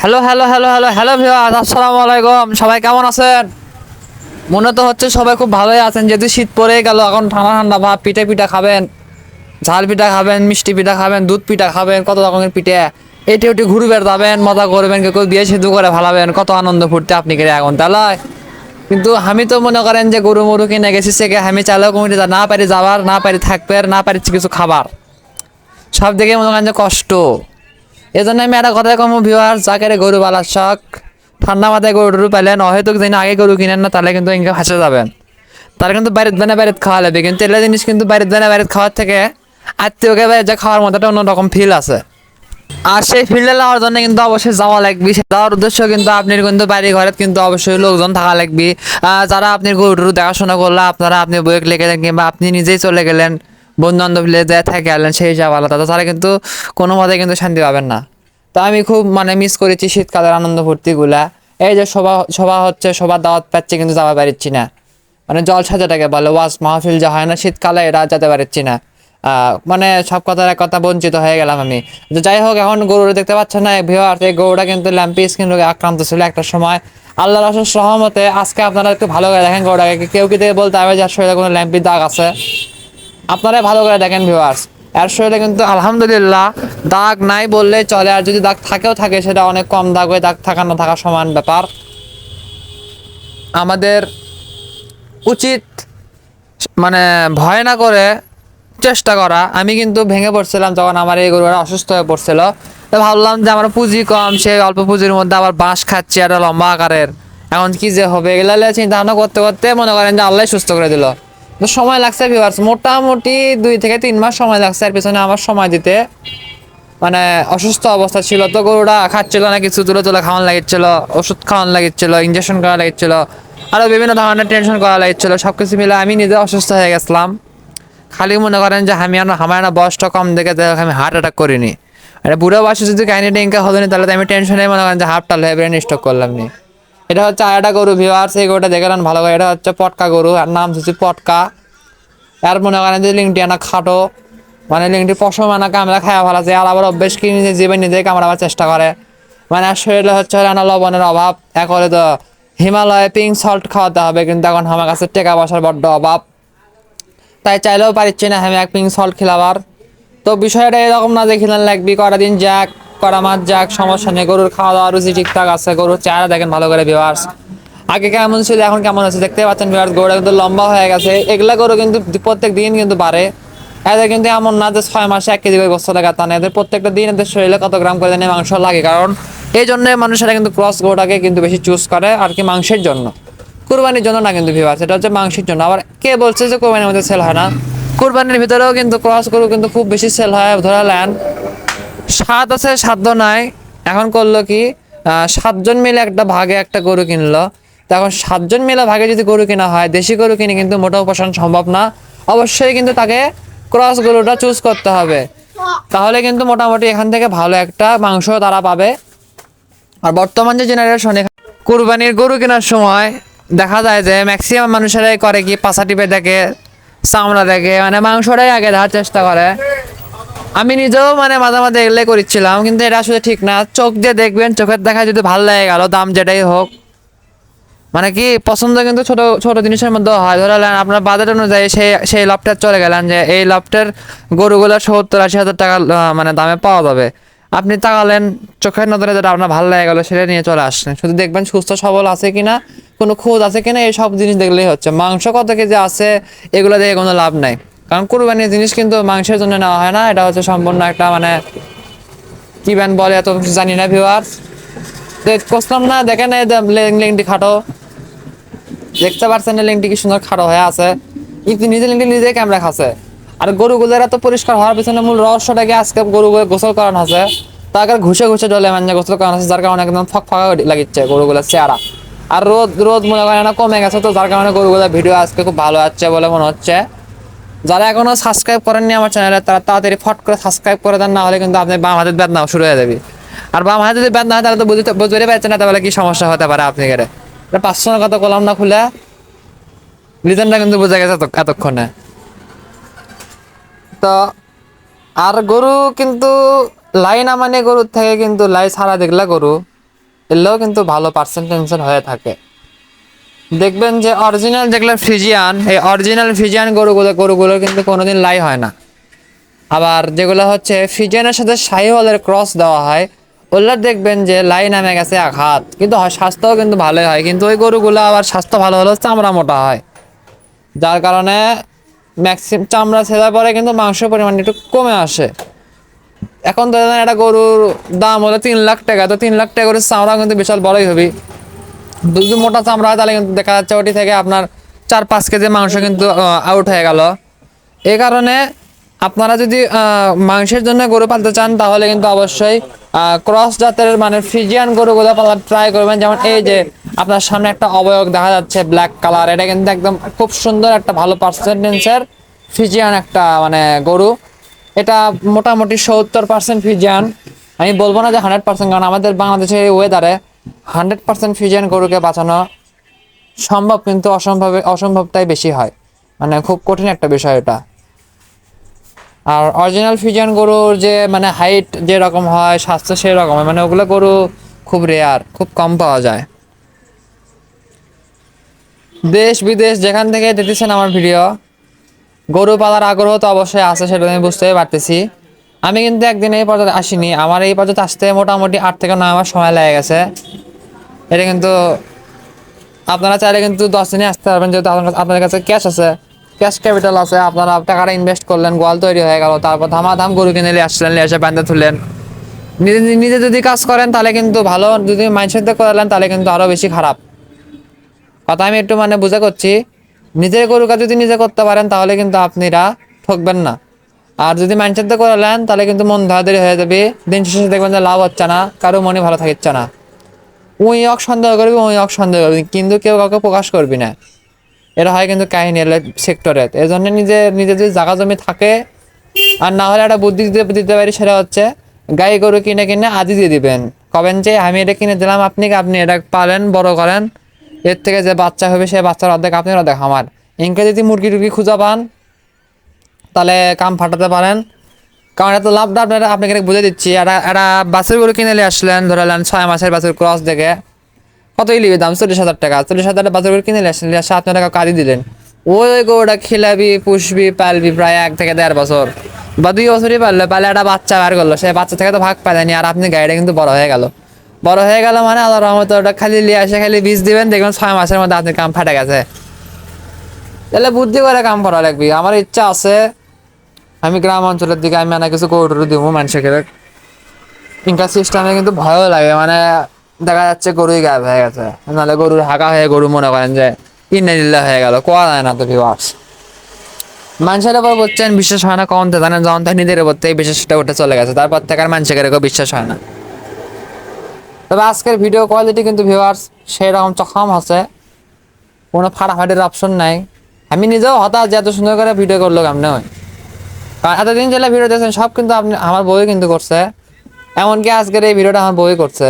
Hello hello hello hello hello viewers আসসালামু আলাইকুম। সবাই কেমন আছেন? মনে তো হচ্ছে সবাই খুব ভালোই আছেন। যেহেতু শীত পড়ে গেল, এখন ঠান্ডা ঠান্ডা ভাব, পিঠে পিঠা খাবেন, ঝাল পিঠা খাবেন, মিষ্টি পিঠা খাবেন, দুধ পিঠা খাবেন, কত রকমের পিঠে। এটি ওটি ঘুরবেন যাবেন, মজা করবেন, কেউ কেউ বিয়ে সিদ্ধু করে ভালাবেন কত আনন্দ ফুটতে আপনি করে এখন তাহলে কিন্তু আমি তো মনে করেন যে গরু মরু কিনে গেছি সেকে আমি চালেও কমিটি না পারি যাবার না পারি থাকবে না পারি কিছু খাবার। সব দিকে মনে করেন যে কষ্ট। এই জন্য আমি একটা কথাই কম ভিউয়ার যাকে গরু পালার শখ, ঠান্ডা মাথায় গরু পেলেন, হয়তো যিনি আগে গরু কিনেন না, তাহলে কিন্তু ইনকে ফাঁসে যাবেন। তারা কিন্তু বাড়ির বানা বাড়িতে খাওয়া লাগবে, কিন্তু এগুলো জিনিস কিন্তু বাড়ির বানা বাড়িতে খাওয়ার থেকে আত্মীয়কে বাইরে যা খাওয়ার মতো একটা অন্যরকম ফিল আছে। আর সেই ফিল্ডে যাওয়ার জন্য কিন্তু অবশ্যই যাওয়া লাগবে। সে যাওয়ার উদ্দেশ্য কিন্তু আপনার কিন্তু বাড়ি ঘরে কিন্তু অবশ্যই লোকজন থাকা লাগবে। যারা আপনি গরু টরু দেখাশোনা করলে, আপনারা আপনি বই লেগে কিংবা আপনি নিজেই চলে গেলেন বন্ধু বান্ধব যে থেকে গেলেন সেই হিসাব আলাদা। তো তারা কিন্তু কোনো মতে কিন্তু শান্তি পাবেন না। তো আমি খুব মানে মিস করেছি শীতকালের আনন্দ ফুর্তিগুলা। এই যে সভা সভা হচ্ছে সবার দাওয়াত পাচ্ছে কিন্তু যাওয়া পারছি না। মানে জলসা যেটাকে বলে, ওয়াজ মাহফিল যা হয় না শীতকালে এরা যেতে পারছি না। মানে সব কথার এক কথা বঞ্চিত হয়ে গেলাম আমি। তো যাই হোক, এখন গরু দেখতে পাচ্ছেন না ভিওয়ার এই গরুটা কিন্তু ল্যাম্পি স্কিন রোগে আক্রান্ত ছিল একটা সময়। আল্লাহ রসের সহমতে আজকে আপনারা একটু ভালো করে দেখেন গরুটাকে। কেউ কি থেকে বলতে হবে যে শরীরে কোনো ল্যাম্পির দাগ আছে? আপনারা ভালো করে দেখেন ভিউয়ার্স এর শরীরে কিন্তু আলহামদুলিল্লাহ দাগ নাই বললে চলে, আর যদি দাগ থাকেও থাকে, সেটা অনেক কম দাগ হয়ে, দাগ থাকা, না থাকা সমান ব্যাপার। আমাদের উচিত মানে ভয় না করে চেষ্টা করা। আমি কিন্তু ভেঙে পড়ছিলাম যখন আমার এই গরুটা অসুস্থ হয়ে পড়ছিল। তো ভাবলাম যে আমার পুঁজি কম সেই অল্প পুঁজির মধ্যে আবার বাঁশ খাচ্ছি, একটা লম্বা আকারের। এখন কি যে হবে, এগুলো চিন্তা ভাবনা করতে করতে মনে করেন যে আল্লাহ সুস্থ করে দিল। সময় লাগছে ভিউয়ার্স মোটামুটি দুই থেকে তিন মাস সময় লাগছে আর পিছনে আমার সময় দিতে। মানে অসুস্থ অবস্থা ছিল তো গরুটা খাচ্ছিল না, কিছু তুলে তুলে খাওয়ান লাগিচ্ছিল, ওষুধ খাওয়ান লাগিচ্ছিল ইঞ্জেকশন করা লাগিচ্ছিল আরও বিভিন্ন ধরনের টেনশন করা লাগিচ্ছিল সব কিছু মিলে আমি নিজে অসুস্থ হয়ে গেছিলাম। খালি মনে করেন যে আমি আর আমার না বয়সটা কম দেখে আমি হার্ট অ্যাটাক করিনি। আর বুড়ো বয়সে যদি কাহিনিটা হতো না, তাহলে তো আমি টেনশনে মনে করেন যে হাফটা হয়ে ব্রেন স্টক করলাম নি। এটা হচ্ছে আরেকটা গরু ভিওয়ার সেই গরুটা দেখলাম ভালো করে। এটা হচ্ছে পটকা গরু, আর নাম হচ্ছে পটকা। আর মনে করেন যে লিঙ্কটি আনা খাটো। মানে লিঙ্কটি পশম আনা কামড়া খাওয়া ভালো আছে। আর আবার অভ্যেস কি নিজে জীবন নিজে কামড়াবার চেষ্টা করে। মানে শরীরে হচ্ছে হলো না লবণের অভাব। এক হলে তো হিমালয়ে পিঙ্ক সল্ট খাওয়াতে হবে, কিন্তু এখন আমার কাছে টাকা পয়সার বড্ড অভাব। তাই চাইলেও পারছি না আমি এক পিং সল্ট খেলাবার। তো বিষয়টা এরকম না যে খেলেন লাগবি, কটা দিন যাক। কটা মাস যাক, সমস্যা নেই। গরুর খাওয়া দাওয়া রুচি ঠিকঠাক আছে, গরুর চেহারা দেখেন ভালো করে ভিওয়ার্স আগে কেমন ছিল, এখন কেমন আছে, দেখতে পাচ্ছেন ভিওয়ার্স গরুটা কিন্তু লম্বা হয়ে গেছে। এগুলা গরু কিন্তু প্রত্যেক দিন কিন্তু বাড়ে। এদের কিন্তু এমন না যে ছয় মাসে এক কেজি করে গোস্ত লাগা তা এদের প্রত্যেকটা দিন এদের শরীরে কত গ্রাম করে জানি মাংস লাগে, কারণ এই জন্য মানুষেরা কিন্তু ক্রস গরুটাকে কিন্তু বেশি চুজ করে, আর কি মাংসের জন্য। কুরবানির জন্য না কিন্তু ভিউয়ার্স এটা হচ্ছে মাংসের জন্য। আবার কে বলছে যে কোরবানির মধ্যে সেল হয় না? কুরবানির ভিতরেও কিন্তু ক্রস গরু কিন্তু খুব বেশি সেল হয়, ধরা নেন স্বাদ আছে সাধ্য নাই। এখন করল কি সাতজন মিলে একটা ভাগে একটা গরু কিনলো। তখন সাতজন মিলে ভাগে যদি গরু কিনা হয়, দেশি গরু কিনে কিন্তু মোটেও পোষণ সম্ভব না। অবশ্যই কিন্তু তাকে ক্রস গরুটা চুজ করতে হবে। তাহলে কিন্তু মোটামুটি এখান থেকে ভালো একটা মাংস তারা পাবে। আর বর্তমান যে জেনারেশনে কুরবানির গরু কেনার সময় দেখা যায় যে ম্যাক্সিমাম মানুষেরাই করে কি পাশা টিপে দেখে, চামড়া দেখে মানে মাংসটাই আগে দেওয়ার চেষ্টা করে। আমি নিজেও মানে মাঝে মাঝে এগুলোই করেছিলাম কিন্তু এটা আসলে ঠিক না। চোখ দিয়ে দেখবেন, চোখের দেখা যদি ভালো লাগে গেল, দাম যেটাই হোক। মানে কি, পছন্দ কিন্তু ছোট ছোট জিনিসের মধ্যে হয়। ধরালেন আপনার বাজেট অনুযায়ী সেই সেই লফটে চলে গেলেন যে, এই লফটের গরুগুলো সত্তর আশি হাজার টাকা মানে দামে পাওয়া যাবে। আপনি তাকালেন, চোখের নজরে যেটা আপনার ভালো লাগে গেলো, সেটা নিয়ে চলে আসলেন। শুধু দেখবেন সুস্থ, সবল আছে কিনা, কোনো খোঁজ আছে কিনা, এই সব জিনিস দেখলেই হচ্ছে। মাংস কত কেজি আছে, এগুলো দেখে কোনো লাভ নাই। কারণ কুরবানির জিনিস কিন্তু মাংসের জন্য নেওয়া হয় না, এটা হচ্ছে সম্পূর্ণ একটা মানে কি ব্যান্ড বলে এত কিছু জানি না ভিউয়ার্স কষলাম না, দেখেন লিঙ্কটি খাটো। দেখতে পারছেন লিঙ্কটি কি সুন্দর খাটো হয়ে আছে। কিন্তু নিজে লিঙ্কটি নিজে ক্যামেরা খাচ্ছে। আর গরুগুলোর এত পরিষ্কার হওয়ার পিছনে মূল রহস্যটাকে আজকে গরুগুলো গোসল করানো আছে? তাকে ঘুষে ঘুষে জলে মানে গোসল করানো আছে, যার কারণে একদম ফক ফাঁকা লাগিচ্ছে গরুগুলোর চেহারা। আর রোদ রোদ মনে করেন কমে গেছে, তো যার কারণে গরুগুলোর ভিডিও আজকে খুব ভালো আসছে বলে মনে হচ্ছে। যারা এখনও সাবস্ক্রাইব করেননি আমার চ্যানেলে তারা তাড়াতাড়ি ফট করে সাবস্ক্রাইব করে দেন না হলে কিন্তু আপনি বাম হাতের বেদনা শুরু হয়ে যাবে। আর বাম হাতে যদি বেদনা হয়, তাহলে তো বুঝতে বুঝতে পারছেন না, তাহলে কি সমস্যা হতে পারে আপনি গেলে পাঁচশো কথা কলাম না খুলে। লিজনটা কিন্তু বোঝা গেছে এত- এতক্ষণে। তো, আর গরু কিন্তু লাই না মানে গরুর থেকে কিন্তু লাই ছাড়া দেখলে গরু, এলেও কিন্তু ভালো পার্সেন্ট টেনশন হয়ে থাকে। দেখবেন যে অরিজিনাল যেগুলো ফিজিয়ান এই অরিজিনাল ফিজিয়ান গরুগুলো গরুগুলো কিন্তু কোনোদিন লাই হয় না। আবার যেগুলো হচ্ছে ফিজিয়ানের সাথে শাহিওয়ালের ক্রস দেওয়া হয়, ওগুলো দেখবেন যে লাই নামে গেছে আঘাত। কিন্তু স্বাস্থ্যও কিন্তু ভালোই হয়, কিন্তু ওই গরুগুলো আবার স্বাস্থ্য ভালো হলেও চামড়া মোটা হয়। যার কারণে ম্যাক্সিমাম চামড়া ছেড়ার পরে কিন্তু মাংসের পরিমাণ একটু কমে আসে। এখন ধরে একটা গরুর দাম হলো তিন লাখ টাকা, তো তিন লাখ টাকা করে চামড়া কিন্তু বিশাল বড়ই হবে। যদি মোটা চামড়া হয় তাহলে কিন্তু দেখা যাচ্ছে ওটি থেকে আপনার চার, পাঁচ কেজি মাংস কিন্তু আউট হয়ে গেল। এই কারণে আপনারা যদি মাংসের জন্য গরু পালতে চান, তাহলে কিন্তু অবশ্যই ক্রস জাতের মানে ফিজিয়ান গরুগুলো পালা ট্রাই করবেন। যেমন এই যে আপনার সামনে একটা অবয়ব দেখা যাচ্ছে ব্ল্যাক কালার এটা কিন্তু একদম খুব সুন্দর একটা ভালো পার্সেন্টেন্সের ফিজিয়ান একটা মানে গরু। এটা মোটামুটি সত্তর পার্সেন্ট ফিজিয়ান আমি বলব না যে হান্ড্রেড পার্সেন্ট কারণ আমাদের বাংলাদেশের ওয়েদারে হান্ড্রেড পার্সেন্ট ফিজিয়ান গরুকে বাঁচানো সম্ভব কিন্তু অসম্ভবে অসম্ভবটাই বেশি হয়। মানে খুব কঠিন একটা বিষয় এটা। আর অরিজিনাল ফিজিয়ান গরুর যে মানে হাইট যে রকম হয়, স্বাস্থ্য সেই রকম হয় মানে ওগুলো গরু খুব রেয়ার খুব কম পাওয়া যায়। দেশ বিদেশ যেখান থেকে দেখতেছেন আমার ভিডিও, গরু পালার আগ্রহ তো অবশ্যই আছে সেটা আমি বুঝতেই পারতেছি। আমি কিন্তু একদিন এই পর্যন্ত আসিনি। আমার এই পর্যন্ত আসতে মোটামুটি আট থেকে নয় মাস সময় লেগে গেছে। এটা কিন্তু আপনারা চাইলে কিন্তু দশ দিনে আসতে পারবেন যেহেতু আপনাদের কাছে ক্যাশ আছে। ক্যাশ ক্যাপিটাল আছে। আপনারা টাকাটা ইনভেস্ট করলেন, গোয়াল তৈরি হয়ে গেল। তারপর ধামাধাম গরু কিনে নিয়ে আসলেন, নিয়ে এসে বান্ধে তুললেন। নিজে নিজে যদি কাজ করেন, তাহলে কিন্তু ভালো। যদি মাইন্ডসেট করালেন, তাহলে কিন্তু আরও বেশি খারাপ। কথা আমি একটু মানে বুঝে করছি। নিজের গরু কাজ যদি নিজে করতে পারেন, তাহলে কিন্তু আপনারা ঠকবেন না। আর যদি মাইন্সটা করে নেন, তাহলে কিন্তু মন ধরাধরি হয়ে যাবে। দিন শেষে দেখবেন যে লাভ হচ্ছে না, কারও মনে ভালো থাকছে না। উই অক সন্দেহ করবি, উই অক সন্দেহ করবি, কিন্তু কেউ কাউকে প্রকাশ করবি না। এটা হয় কিন্তু কাহিনী সেক্টরে এই জন্য নিজে নিজে যদি জাগা জমি থাকে, আর না হলে একটা বুদ্ধি দিতে দিতে পারি, সেটা হচ্ছে গাই গরু কিনে কিনে আদি দিয়ে দিবেন। কবেন যে, আমি এটা কিনে দিলাম, আপনি আপনি এটা পালেন, বড় করেন। এর থেকে যে বাচ্চা হবে সেই বাচ্চার অর্ধেক আপনি অর্ধেক আমার। ইনকে যদি মুরগি টুরগি খুঁজা পান তাহলে কাম ফাটাতে পারেন। কারণ এত লাভটা আপনারা আপনাকে বুঝে দিচ্ছি। একটা একটা বাছুর গরু কিনে আসলেন ধরালেন ছয় মাসের বাছুর ক্রস দেখে। কতই লিবে দাম? চল্লিশ হাজার টাকা। চল্লিশ হাজার বাজার করে কিনে আসলেন এসে আপনার টাকা কারি দিলেন। ওই গরুটা খিলাবি, পুষবি, পালবি প্রায় এক থেকে দেড় বছর। বা দুই বছরই পারল পালে একটা বাচ্চা বার করল। সেই বাচ্চা থেকে তো ভাগ পায়নি, আর আপনি গাড়িটা কিন্তু বড় হয়ে গেল। বড় হয়ে গেল মানে আল্লাহ রহমত ওটা খালি নিয়ে আসে, খালি বীজ দিবেন, দেখবেন ছয় মাসের মধ্যে আপনার কাম ফাটে গেছে। তাহলে বুদ্ধি করে কাম করা লাগবে। আমার ইচ্ছা আছে আমি গ্রাম অঞ্চলের দিকে আমি মানে কিছু গরু দিব মানুষকে ইনকাম সিস্টেমে কিন্তু ভয়ও লাগে মানে দেখা যাচ্ছে গরুই গায়েব হয়ে গেছে। নাহলে গরুর হাঁকা হয়ে গরু মনে করেন যে কিনে দিল্লা হয়ে গেল, কোয়া যায় না তো ভিউয়ার্স মানুষের উপর বলছেন বিশ্বাস হয় না, কম জানেন যখন তাই নিজের উপর থেকে বিশ্বাসটা উঠে চলে গেছে, তারপর থেকে আর মানুষের কেউ বিশ্বাস হয় না। তবে আজকের ভিডিও কোয়ালিটি কিন্তু ভিউয়ার্স সেই রকম চখাম আছে, কোনো ফাটাফাটির অপশন নাই। আমি নিজেও হতাশ যে এত সুন্দর করে ভিডিও করল কেমনে হয়। এতদিন যেটা ভিডিও দেখছেন সব কিন্তু আপনি, আমার বই কিন্তু করছে। এমনকি আজকের এই ভিডিওটা আমার বই করছে।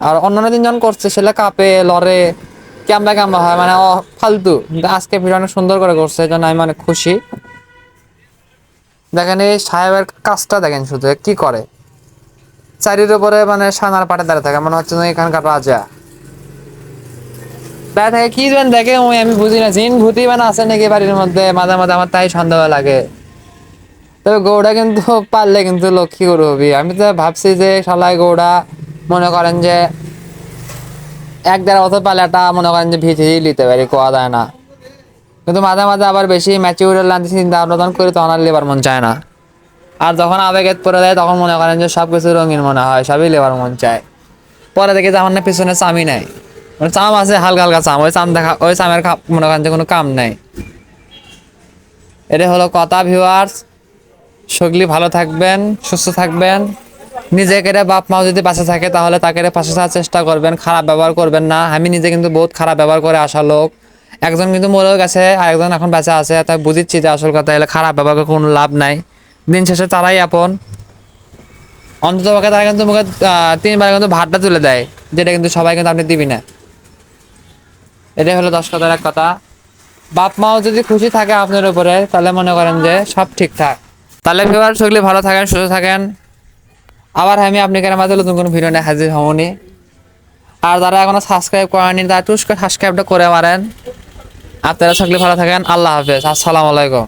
আর অন্যান্য দিন যখন করছে সেটা কাঁপে, লড়ে ক্যামরা ক্যামরা হয় মানে ফালতু। আজকে ভিডিও অনেক সুন্দর করে করছে জন্য আমি অনেক খুশি। দেখেন এই সাহেবের কাজটা দেখেন শুধু কি করে? চারির উপরে মানে সানার পাটে দাঁড়িয়ে থাকে, মনে হচ্ছে এখানকার রাজা। দাঁড়িয়ে কি যেন দেখে আমি বুঝি না, জিন ভূতি মানে আছে নাকি বাড়ির মধ্যে, মাঝে মাঝে আমার তাই সন্দেহ লাগে। তবে গৌড়া কিন্তু পারলে কিন্তু লক্ষ্মী গরু হবি। আমি তো ভাবছি যে শালায় গৌড়া মনে করেন যে এক দেড় বছর পালে একটা মনে করেন যে ভিজে নিতে পারি, কোয়া যায় না। কিন্তু মাঝে মাঝে আবার বেশি ম্যাচিউর লাঞ্চ চিন্তা ভাবনা করি তখন আর লেবার মন চায় না। আর যখন আবেগেত পরে দেয় তখন মনে করেন যে সব কিছু রঙিন মনে হয়, সবই লেবার মন চায়। পরে দেখে যে আমার না পিছনে চামই নাই। মানে চাম আছে, হালকা হালকা চাম, ওই চাম দেখা, ওই চামের মনে করেন যে কোনো কাম নাই। এটা হলো কথা ভিউয়ার্স সগলি ভালো থাকবেন, সুস্থ থাকবেন। নিজেকে বাপ মাও যদি পাশে থাকে, তাহলে তাকে পাশে থাকার চেষ্টা করবেন, খারাপ ব্যবহার করবেন না। আমি নিজে কিন্তু বহুত খারাপ ব্যবহার করে আসা লোক। একজন কিন্তু মরেও গেছে আর একজন এখন বেঁচে আছে তাই বুঝিচ্ছি যে আসল কথা, এলে খারাপ ব্যবহার করে কোনো লাভ নাই। দিন শেষে তারাই আপন। অন্তত পক্ষে তারা কিন্তু মুখে তিনবার কিন্তু ভাতটা তুলে দেয়, যেটা কিন্তু সবাই কিন্তু আপনি দিবি না। এটাই হলো দশ কথার এক কথা। বাপ মাও যদি খুশি থাকে আপনার উপরে, তাহলে মনে করেন যে সব ঠিকঠাক তাহলে ফেভার সকলে ভালো থাকেন, সুস্থ থাকেন। আবার আমি আপনাকে মাঝে নতুন কোনো ভিডিও নিয়ে হাজির হবনি আর যারা এখনও সাবস্ক্রাইব করেনি তারা টুস করে সাবস্ক্রাইবটা করে মারেন। আপনারা সকলে ভালো থাকেন, আল্লাহ হাফেজ, আসসালামু আলাইকুম।